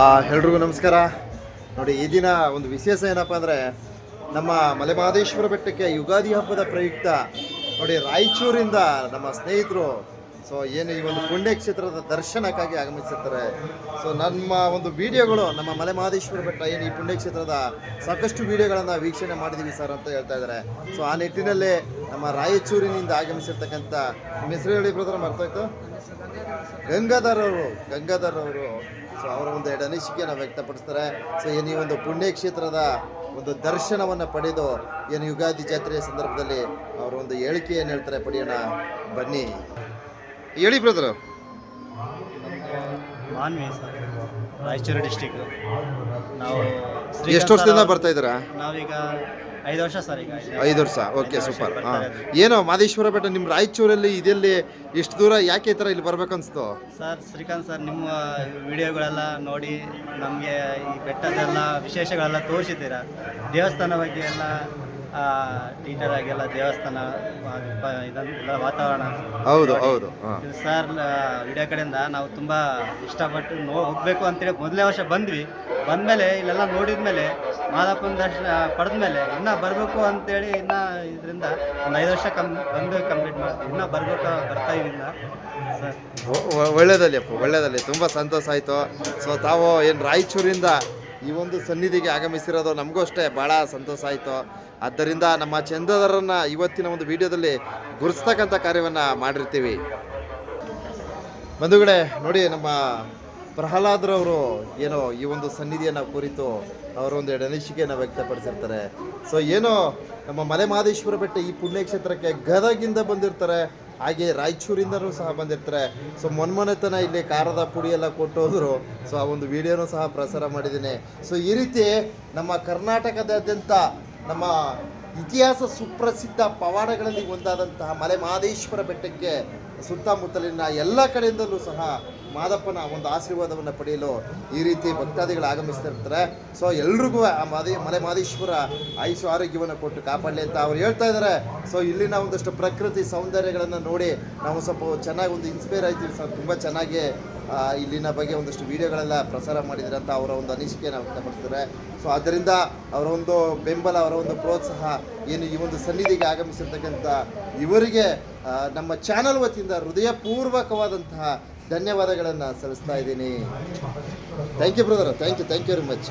ಎಲ್ರಿಗೂ ನಮಸ್ಕಾರ. ನೋಡಿ, ಈ ದಿನ ಒಂದು ವಿಶೇಷ ಏನಪ್ಪ ಅಂದರೆ ನಮ್ಮ ಮಲೆಮಹದೇಶ್ವರ ಬೆಟ್ಟಕ್ಕೆ ಯುಗಾದಿ ಹಬ್ಬದ ಪ್ರಯುಕ್ತ, ನೋಡಿ, ರಾಯಚೂರಿಂದ ನಮ್ಮ ಸ್ನೇಹಿತರು ಸೊ ಏನು ಈ ಒಂದು ಪುಣ್ಯಕ್ಷೇತ್ರದ ದರ್ಶನಕ್ಕಾಗಿ ಆಗಮಿಸಿರ್ತಾರೆ ಸೊ ನಮ್ಮ ಒಂದು ವಿಡಿಯೋಗಳು, ನಮ್ಮ ಮಲೆಮಹದೇಶ್ವರ ಬೆಟ್ಟ ಏನು ಈ ಪುಣ್ಯಕ್ಷೇತ್ರದ ಸಾಕಷ್ಟು ವಿಡಿಯೋಗಳನ್ನು ವೀಕ್ಷಣೆ ಮಾಡಿದ್ದೀವಿ ಸರ್ ಅಂತ ಹೇಳ್ತಾ ಇದ್ದಾರೆ. ಸೊ ಆ ನಿಟ್ಟಿನಲ್ಲಿ ನಮ್ಮ ರಾಯಚೂರಿನಿಂದ ಆಗಮಿಸಿರ್ತಕ್ಕಂಥ ನಿಮ್ಮ ಹೆಸರು ಹೇಳಿ ಬ್ರದರ್ ಮರ್ತೋಯ್ತು ಗಂಗಾಧರ್ ಅವರು ಗಂಗಾಧರ್ ಅವರು ಸೊ ಅವರ ಒಂದು ಎರಡು ಅನಿಸಿಕೆಯನ್ನು ವ್ಯಕ್ತಪಡಿಸ್ತಾರೆ. ಸೊ ಏನು ಈ ಒಂದು ಪುಣ್ಯಕ್ಷೇತ್ರದ ಒಂದು ದರ್ಶನವನ್ನು ಪಡೆದು ಏನು ಯುಗಾದಿ ಜಾತ್ರೆಯ ಸಂದರ್ಭದಲ್ಲಿ ಅವರ ಒಂದು ಹೇಳಿಕೆಯನ್ನು ಹೇಳ್ತಾರೆ. ಪಡೆಯೋಣ. ಬನ್ನಿ. ಹೇಳಿ brother Manvi sir Raichur district ನಾವು ಎಷ್ಟು ವರ್ಷದಿಂದ ಬರ್ತಾ ಇದ್ದೀರಾ? ನಾವೀಗ ಐದು ವರ್ಷ ಸರ್ ಈಗ ಐದು- ವರ್ಷ. ಓಕೆ ಸೂಪರ್ ಹಾಂ. ಏನೋ ಮಾದೇಶ್ವರ ಬೆಟ್ಟ ನಿಮ್ಮ ರಾಯಚೂರಲ್ಲಿ ಇದೆಲ್ಲಿ ಎಷ್ಟು ದೂರ ಯಾಕೆ ಈ ಥರ ಇಲ್ಲಿ ಬರ್ಬೇಕನ್ಸ್ತು ಸರ್ ಶ್ರೀಕಾಂತ್ ಸರ್ ನಿಮ್ಮ ವಿಡಿಯೋಗಳೆಲ್ಲ ನೋಡಿ ನಮಗೆ ಈ ಬೆಟ್ಟದೆಲ್ಲ ವಿಶೇಷಗಳೆಲ್ಲ ತೋರಿಸಿದ್ದೀರಾ? ದೇವಸ್ಥಾನ ಬಗ್ಗೆ ಎಲ್ಲ ಡೀಟೇಲ್ ಆಗೆಲ್ಲ ದೇವಸ್ಥಾನ ಇದೆಲ್ಲ ವಾತಾವರಣ. ಹೌದು ಹೌದು ಸರ್ ವಿಡಿಯೋ ಕಡೆಯಿಂದ ನಾವು ತುಂಬ ಇಷ್ಟಪಟ್ಟು ನೋ ಹೋಗ್ಬೇಕು ಅಂತೇಳಿ ಮೊದಲನೇ ವರ್ಷ ಬಂದ್ವಿ. ಬಂದಮೇಲೆ ಇಲ್ಲೆಲ್ಲ ನೋಡಿದ್ಮೇಲೆ ಮಾದಪ್ಪನ ದರ್ಶನ ಪಡೆದ್ಮೇಲೆ ಇನ್ನೂ ಬರಬೇಕು ಅಂತೇಳಿ ಇನ್ನೂ ಇದರಿಂದ ಒಂದು ಐದು ವರ್ಷ ಕಮ್ ಬಂದು ಕಂಪ್ಲೀಟ್ ಮಾಡ್ತೀವಿ. ಇನ್ನೂ ಬರಬೇಕು ಬರ್ತಾ ಇದ್ದಿಲ್ಲ ಸರ್ ಒಳ್ಳೇದಲ್ಲಿ ಒ- ಅಪ್ಪ ಒಳ್ಳೆಯದಲ್ಲಿ ತುಂಬ ಸಂತೋಷ ಆಯಿತು. ಸೊ ತಾವು ಏನು ರಾಯಚೂರಿಂದ ಈ ಒಂದು ಸನ್ನಿಧಿಗೆ ಆಗಮಿಸಿರೋದು ನಮಗೂ ಅಷ್ಟೇ ಭಾಳ ಸಂತೋಷ ಆಯಿತು. ಆದ್ದರಿಂದ ನಮ್ಮ ಚಂದದರನ್ನು ಇವತ್ತಿನ ಒಂದು ವಿಡಿಯೋದಲ್ಲಿ ಗುರುಸ್ತಕ್ಕಂಥ ಕಾರ್ಯವನ್ನು ಮಾಡಿರ್ತೀವಿ. ಬಂಧುಗಳೇ, ನೋಡಿ ನಮ್ಮ ಪ್ರಹ್ಲಾದ್ರವರು ಏನೋ ಈ ಒಂದು ಸನ್ನಿಧಿಯನ್ನು ಕುರಿತು ಅವರ ಒಂದು ಎರಡು ಅನಿಸಿಕೆಯನ್ನು ವ್ಯಕ್ತಪಡಿಸಿರ್ತಾರೆ. ಸೊ, ಏನೋ ನಮ್ಮ ಮಲೆ ಮಹದೇಶ್ವರ ಬೆಟ್ಟ ಈ ಪುಣ್ಯಕ್ಷೇತ್ರಕ್ಕೆ ಗದಗಿಂದ ಬಂದಿರ್ತಾರೆ. ಹಾಗೆ ರಾಯಚೂರಿಂದನೂ ಸಹ ಬಂದಿರ್ತಾರೆ. ಸೊ ಮೊನ್ಮೊನೆತನ ಇಲ್ಲಿ ಖಾರದ ಪುಡಿ ಎಲ್ಲ ಕೊಟ್ಟು ಸೊ ಆ ಒಂದು ವಿಡಿಯೋನೂ ಸಹ ಪ್ರಸಾರ ಮಾಡಿದ್ದೀನಿ. ಸೊ ಈ ರೀತಿ ನಮ್ಮ ಕರ್ನಾಟಕದಾದ್ಯಂತ ನಮ್ಮ ಇತಿಹಾಸ ಸುಪ್ರಸಿದ್ಧ ಪವಾಡಗಳಲ್ಲಿ ಒಂದಾದಂತಹ ಮಲೆ ಮಹದೇಶ್ವರ ಬೆಟ್ಟಕ್ಕೆ ಸುತ್ತಮುತ್ತಲಿನ ಎಲ್ಲ ಕಡೆಯಿಂದಲೂ ಸಹ ಮಾದಪ್ಪನ ಒಂದು ಆಶೀರ್ವಾದವನ್ನು ಪಡೆಯಲು ಈ ರೀತಿ ಭಕ್ತಾದಿಗಳು ಆಗಮಿಸ್ತಿರ್ತಾರೆ ಸೊ ಎಲ್ರಿಗೂ ಆ ಮಾದಿ, ಮಲೆ ಮಾದೇಶ್ವರ ಆಯುಷು ಆರೋಗ್ಯವನ್ನು ಕೊಟ್ಟು ಕಾಪಾಡಲಿ ಅಂತ ಅವ್ರು ಹೇಳ್ತಾ ಇದ್ದಾರೆ. ಸೊ ಇಲ್ಲಿನ ಒಂದಷ್ಟು ಪ್ರಕೃತಿ ಸೌಂದರ್ಯಗಳನ್ನು ನೋಡಿ ನಾವು ಸ್ವಲ್ಪ ಚೆನ್ನಾಗಿ ಒಂದು ಇನ್ಸ್ಪೈರ್ ಆಯ್ತೀವಿ ಸರ್ ತುಂಬ ಚೆನ್ನಾಗಿ ಇಲ್ಲಿನ ಬಗ್ಗೆ ಒಂದಷ್ಟು ವಿಡಿಯೋಗಳೆಲ್ಲ ಪ್ರಸಾರ ಮಾಡಿದ್ರೆ ಅಂತ ಅವರ ಒಂದು ಅನಿಸಿಕೆಯನ್ನು ವ್ಯಕ್ತಪಡಿಸ್ತಾರೆ ಸೊ ಆದ್ದರಿಂದ ಅವರ ಒಂದು ಬೆಂಬಲ, ಅವರ ಒಂದು ಪ್ರೋತ್ಸಾಹ ಏನು ಈ ಒಂದು ಸನ್ನಿಧಿಗೆ ಆಗಮಿಸಿರ್ತಕ್ಕಂಥ ಇವರಿಗೆ ನಮ್ಮ ಚಾನಲ್ ವತಿಯಿಂದ ಹೃದಯಪೂರ್ವಕವಾದಂತಹ ಧನ್ಯವಾದಗಳನ್ನು ಸಲ್ಲಿಸ್ತಾ ಇದ್ದೀನಿ. Thank you brother thank you thank you very much